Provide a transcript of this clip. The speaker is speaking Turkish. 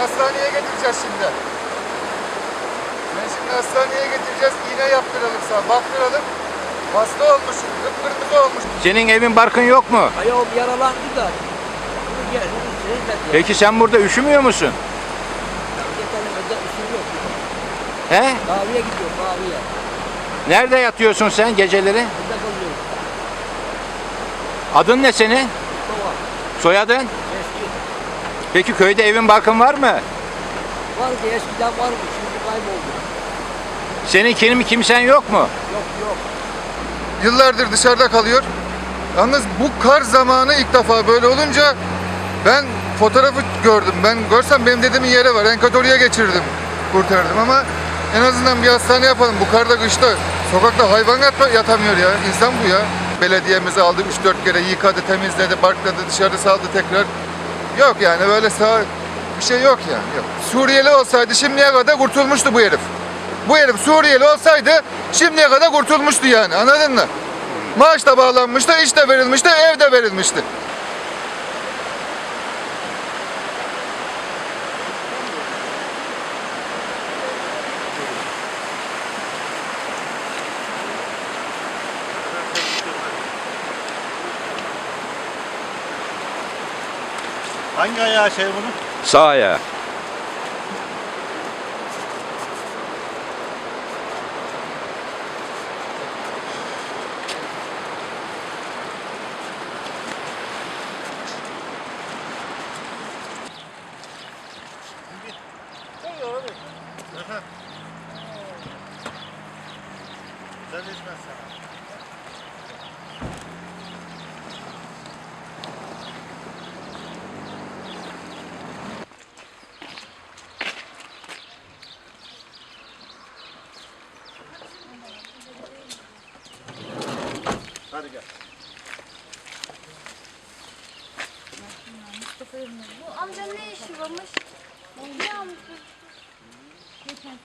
hastaneye getireceğiz şimdi. Ben şimdi hastaneye getireceğiz. İğne yaptıralım sana. Baktıralım. Hasta olmuşsun. Kıpkırmızı olmuş. Senin evin barkın yok mu? Ayağım yaralandı da. Peki sen burada üşümüyor musun? He? Kahveye gidiyorum kahveye. Nerede yatıyorsun sen geceleri? Burada kalıyorum. Adın ne senin? Baba. Soyadın? Peki köyde evin barkın var mı? Vardı eskiden vardı. Şimdi kayboldu. Senin kim kimsen yok mu? Yok yok. Yıllardır dışarıda kalıyor. Yalnız bu kar zamanı ilk defa böyle olunca ben fotoğrafı gördüm. Ben görsem benim dedemin yeri var. En kötü oraya geçirdim. Kurtardım ama en azından bir hastane yapalım. Bu karda kışta sokakta hayvan yatma- yatamıyor ya. İnsan bu ya. Belediyemizi aldı 3-4 kere yıkadı, temizledi, parkladı, dışarı saldı tekrar. Yok yani böyle sağ bir şey yok yani. Yok. Suriyeli olsaydı şimdiye kadar kurtulmuştu bu herif. Bu herif Suriyeli olsaydı şimdiye kadar kurtulmuştu yani anladın mı? Maaş da bağlanmıştı, iş de verilmişti, ev de verilmişti. Hangi ayağı şey bunun? Sağ ayağı. Sen içmez Hadi gel. Bu amca ne işi varmış? Ne amca? Geçen